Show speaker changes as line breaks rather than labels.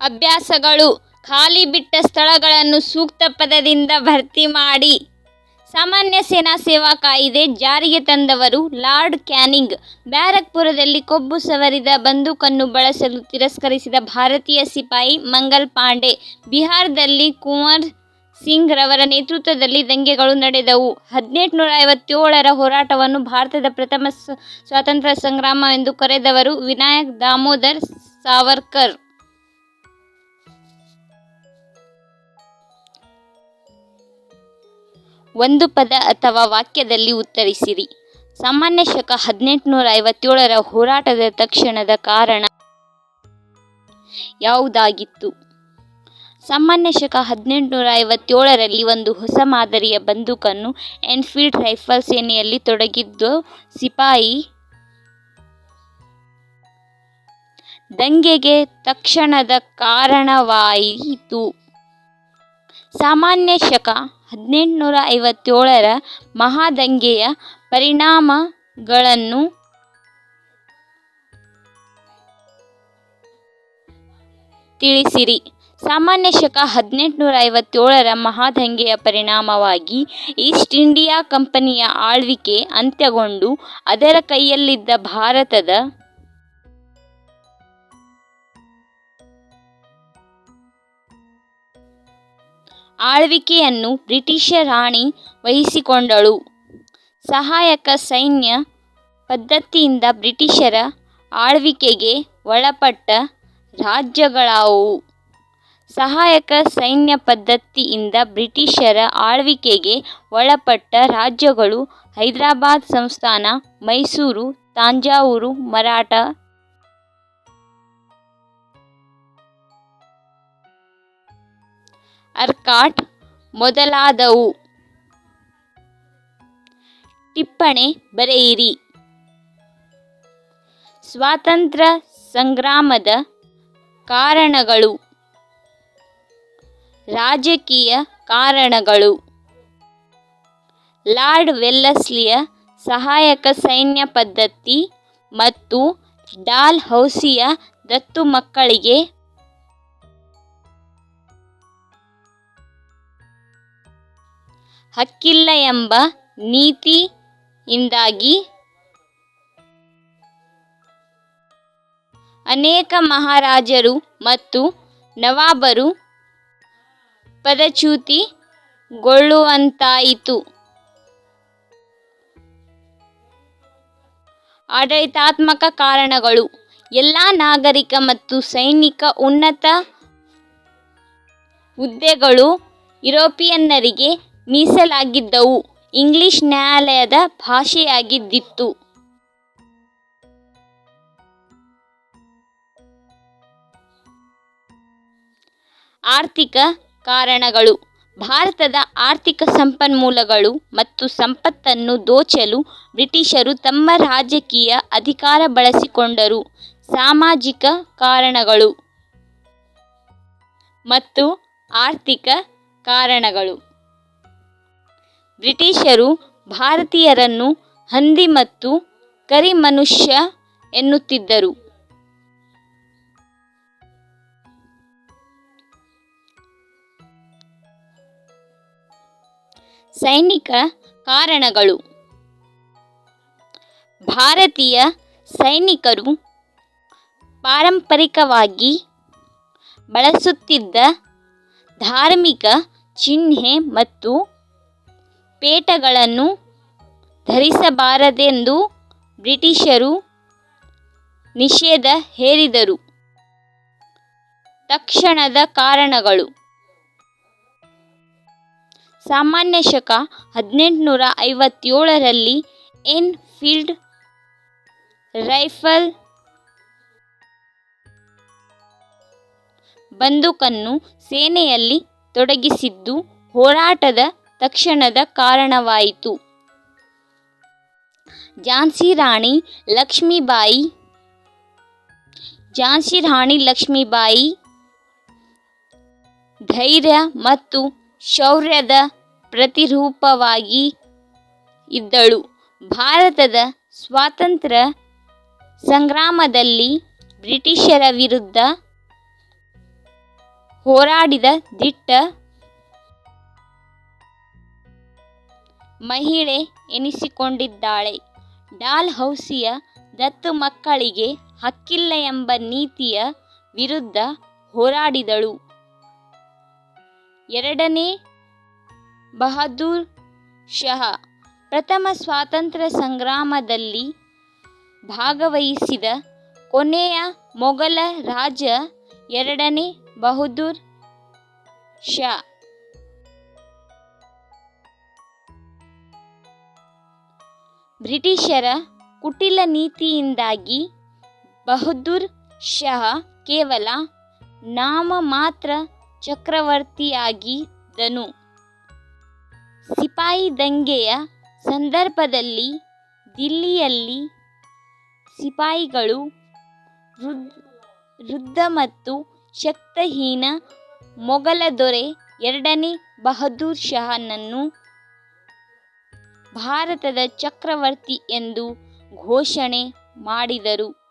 ಅಭ್ಯಾಸಗಳು. ಖಾಲಿ ಬಿಟ್ಟ ಸ್ಥಳಗಳನ್ನು ಸೂಕ್ತ ಪದದಿಂದ ಭರ್ತಿ ಮಾಡಿ. ಸಾಮಾನ್ಯ ಸೇನಾ ಸೇವಾ ಕಾಯಿದೆ ಜಾರಿಗೆ ತಂದವರು ಲಾರ್ಡ್ ಕ್ಯಾನಿಂಗ್. ಬ್ಯಾರಕ್ಪುರದಲ್ಲಿ ಕೊಬ್ಬು ಸವರಿದ ಬಂದೂಕನ್ನು ಬಳಸಲು ತಿರಸ್ಕರಿಸಿದ ಭಾರತೀಯ ಸಿಪಾಯಿ ಮಂಗಲ್ ಪಾಂಡೆ. ಬಿಹಾರದಲ್ಲಿ ಕುಮಾರ್ ಸಿಂಗ್ ರವರ ನೇತೃತ್ವದಲ್ಲಿ ದಂಗೆಗಳು ನಡೆದವು. ಹದಿನೆಂಟುನೂರ ಐವತ್ತೇಳರ ಹೋರಾಟವನ್ನು ಭಾರತದ ಪ್ರಥಮ ಸ್ವಾತಂತ್ರ್ಯ ಸಂಗ್ರಾಮ ಎಂದು ಕರೆದವರು ವಿನಾಯಕ್ ದಾಮೋದರ್ ಸಾವರ್ಕರ್. ಒಂದು ಪದ ಅಥವಾ ವಾಕ್ಯದಲ್ಲಿ ಉತ್ತರಿಸಿರಿ. ಸಾಮಾನ್ಯ ಶಕ ಹದಿನೆಂಟುನೂರ ಐವತ್ತೇಳರ ಹೋರಾಟದ ತಕ್ಷಣದ ಕಾರಣ ಯಾವುದಾಗಿತ್ತು? ಸಾಮಾನ್ಯ ಶಕ ಹದಿನೆಂಟುನೂರ ಐವತ್ತೇಳರಲ್ಲಿ ಒಂದು ಹೊಸ ಮಾದರಿಯ ಬಂದೂಕನ್ನು ಎನ್ಫೀಲ್ಡ್ ರೈಫಲ್ ಸೇನೆಯಲ್ಲಿ ತೊಡಗಿದ್ದು, ಸಿಪಾಯಿ ದಂಗೆಗೆ ತಕ್ಷಣದ ಕಾರಣವಾಯಿತು. ಸಾಮಾನ್ಯ ಶಕ ಹದಿನೆಂಟುನೂರ ಐವತ್ತೇಳರ ಮಹಾದಂಗೆಯ ಪರಿಣಾಮಗಳನ್ನು ತಿಳಿಸಿರಿ. ಸಾಮಾನ್ಯ ಶಕ ಹದಿನೆಂಟುನೂರ ಐವತ್ತೇಳರ ಮಹಾದಂಗೆಯ ಪರಿಣಾಮವಾಗಿ ಈಸ್ಟ್ ಇಂಡಿಯಾ ಕಂಪನಿಯ ಆಳ್ವಿಕೆ ಅಂತ್ಯಗೊಂಡು ಅದರ ಕೈಯಲ್ಲಿದ್ದ ಭಾರತದ ಆಳ್ವಿಕೆಯನ್ನು ಬ್ರಿಟಿಷ ರಾಣಿ ವಹಿಸಿಕೊಂಡಳು. ಸಹಾಯಕ ಸೈನ್ಯ ಪದ್ಧತಿಯಿಂದ ಬ್ರಿಟಿಷರ ಆಳ್ವಿಕೆಗೆ ಒಳಪಟ್ಟ ರಾಜ್ಯಗಳಾವುವು ಸಹಾಯಕ ಸೈನ್ಯ ಪದ್ಧತಿಯಿಂದ ಬ್ರಿಟಿಷರ ಆಳ್ವಿಕೆಗೆ ಒಳಪಟ್ಟ ರಾಜ್ಯಗಳು ಹೈದರಾಬಾದ್ ಸಂಸ್ಥಾನ, ಮೈಸೂರು, ತಾಂಜಾವೂರು, ಮರಾಠ ಆರ್ಕಾಟ್ ಮೊದಲಾದವು. ಟಿಪ್ಪಣಿ ಬರೆಯಿರಿ. ಸ್ವಾತಂತ್ರ್ಯ ಸಂಗ್ರಾಮದ ಕಾರಣಗಳು. ರಾಜಕೀಯ ಕಾರಣಗಳು. ಲಾರ್ಡ್ ವೆಲ್ಲಸ್ಲಿಯ ಸಹಾಯಕ ಸೈನ್ಯ ಪದ್ಧತಿ ಮತ್ತು ಡಾಲ್ ಹೌಸಿಯ ದತ್ತು ಮಕ್ಕಳಿಗೆ ಹಕ್ಕಿಲ್ಲ ಎಂಬ ನೀತಿಯಿಂದಾಗಿ ಅನೇಕ ಮಹಾರಾಜರು ಮತ್ತು ನವಾಬರು ಪದಚ್ಯುತಿಗೊಳ್ಳುವಂತಾಯಿತು. ಆಡಳಿತಾತ್ಮಕ ಕಾರಣಗಳು ಎಲ್ಲ ನಾಗರಿಕ ಮತ್ತು ಸೈನಿಕ ಉನ್ನತ ಹುದ್ದೆಗಳು ಯುರೋಪಿಯನ್ನರಿಗೆ ಮೀಸಲಾಗಿದ್ದವು. ಇಂಗ್ಲಿಷ್ ನ್ಯಾಯಾಲಯದ ಭಾಷೆಯಾಗಿದ್ದಿತ್ತು. ಆರ್ಥಿಕ ಕಾರಣಗಳು. ಭಾರತದ ಆರ್ಥಿಕ ಸಂಪನ್ಮೂಲಗಳು ಮತ್ತು ಸಂಪತ್ತನ್ನು ದೋಚಲು ಬ್ರಿಟಿಷರು ತಮ್ಮ ರಾಜಕೀಯ ಅಧಿಕಾರ ಬಳಸಿಕೊಂಡರು. ಸಾಮಾಜಿಕ ಕಾರಣಗಳು ಮತ್ತು ಆರ್ಥಿಕ ಕಾರಣಗಳು. ಬ್ರಿಟಿಷರು ಭಾರತೀಯರನ್ನು ಹಂದಿ ಮತ್ತು ಕರಿಮನುಷ್ಯ ಎನ್ನುತ್ತಿದ್ದರು. ಸೈನಿಕ ಕಾರಣಗಳು. ಭಾರತೀಯ ಸೈನಿಕರು ಪಾರಂಪರಿಕವಾಗಿ ಬಳಸುತ್ತಿದ್ದ ಧಾರ್ಮಿಕ ಚಿಹ್ನೆ ಮತ್ತು ಪೇಟಗಳನ್ನು ಧರಿಸಬಾರದೆಂದು ಬ್ರಿಟಿಷರು ನಿಷೇಧ ಹೇರಿದರು. ತಕ್ಷಣದ ಕಾರಣಗಳು. ಸಾಮಾನ್ಯ ಶಕ ಹದಿನೆಂಟುನೂರ ಐವತ್ತೇಳರಲ್ಲಿ ಎನ್ಫೀಲ್ಡ್ ರೈಫಲ್ ಬಂದೂಕನ್ನು ಸೇನೆಯಲ್ಲಿ ತೊಡಗಿಸಿದ್ದು ಹೋರಾಟದ ತಕ್ಷಣದ ಕಾರಣವಾಯಿತು. ಝಾನ್ಸಿ ರಾಣಿ ಲಕ್ಷ್ಮೀಬಾಯಿ, ಝಾನ್ಸಿ ರಾಣಿ ಲಕ್ಷ್ಮೀಬಾಯಿ ಧೈರ್ಯ ಮತ್ತು ಶೌರ್ಯದ ಪ್ರತಿರೂಪವಾಗಿ ಇದ್ದಳು. ಭಾರತದ ಸ್ವಾತಂತ್ರ್ಯ ಸಂಗ್ರಾಮದಲ್ಲಿ ಬ್ರಿಟಿಷರ ವಿರುದ್ಧ ಹೋರಾಡಿದ ದಿಟ್ಟ ಮಹಿಳೆ ಎನಿಸಿಕೊಂಡಿದ್ದಾಳೆ. ಡಾಲ್ ಹೌಸಿಯ ದತ್ತು ಮಕ್ಕಳಿಗೆ ಹಕ್ಕಿಲ್ಲ ಎಂಬ ನೀತಿಯ ವಿರುದ್ಧ ಹೋರಾಡಿದಳು. ಎರಡನೇ ಬಹದ್ದೂರ್ ಶಹ ಪ್ರಥಮ ಸ್ವಾತಂತ್ರ್ಯ ಸಂಗ್ರಾಮದಲ್ಲಿ ಭಾಗವಹಿಸಿದ ಕೊನೆಯ ಮೊಘಲ ರಾಜ ಎರಡನೇ ಬಹದ್ದೂರ್ ಷಾ. ಬ್ರಿಟಿಷರ ಕುಟಿಲ ನೀತಿಯಿಂದಾಗಿ ಬಹದ್ದೂರ್ ಶಹ ಕೇವಲ ನಾಮ ಮಾತ್ರ ಚಕ್ರವರ್ತಿಯಾಗಿದ್ದನು. ಸಿಪಾಯಿ ದಂಗೆಯ ಸಂದರ್ಭದಲ್ಲಿ ದಿಲ್ಲಿಯಲ್ಲಿ ಸಿಪಾಯಿಗಳು ವೃದ್ಧ ಮತ್ತು ಶಕ್ತಹೀನ ಮೊಘಲ ದೊರೆ ಎರಡನೇ ಬಹದ್ದೂರ್ ಷಾನನ್ನು ಭಾರತದ ಚಕ್ರವರ್ತಿ ಎಂದು ಘೋಷಣೆ ಮಾಡಿದರು.